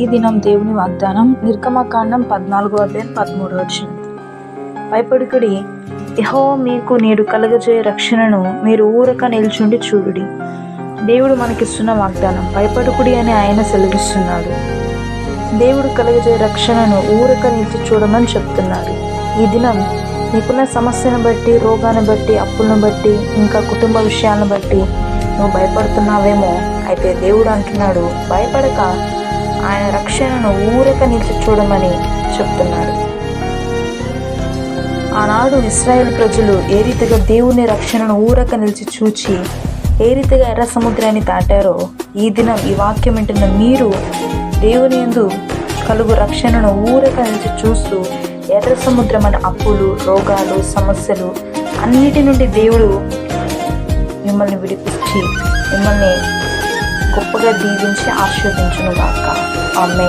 ఈ దినం దేవుని వాగ్దానం నిర్గమకాండం పద్నాలుగో అధ్యాయం పదమూడు వచ్చిన భయపడుకుడి యహో మీకు నేడు కలుగజే రక్షణను మీరు ఊరక నిల్చుండి చూడుడి. దేవుడు మనకిస్తున్న వాగ్దానం భయపడుకుడి అని ఆయన సెలవిస్తున్నాడు. దేవుడు కలుగజే రక్షణను ఊరక నిలిచి చూడమని చెప్తున్నాడు. ఈ దినం నీకున్న సమస్యను బట్టి రోగాన్ని బట్టి అప్పులను బట్టి ఇంకా కుటుంబ విషయాలను బట్టి నువ్వు భయపడుతున్నావేమో అయితే దేవుడు అంటున్నాడు భయపడక. ఆయన రక్షణను ఊరక నిలిచి చూడమని చెప్తున్నాడు ఆనాడు ఇస్రాయేల్ ప్రజలు ఏ రీతిగా దేవుని రక్షణను ఊరక నిలిచి చూచి ఏ రీతిగా ఎర్ర సముద్రాన్ని దాటారో ఈ దినం ఈ వాక్యం వింటున్న మీరు దేవుని ఎందు కలుగు రక్షణను ఊరక నిలిచి చూస్తూ ఎర్ర సముద్రం అనే అప్పులు రోగాలు సమస్యలు అన్నిటి నుండి దేవుడు మిమ్మల్ని విడిపించి మిమ్మల్ని గొప్పగా దీవించి ఆశీర్వదించును గాక ఆమె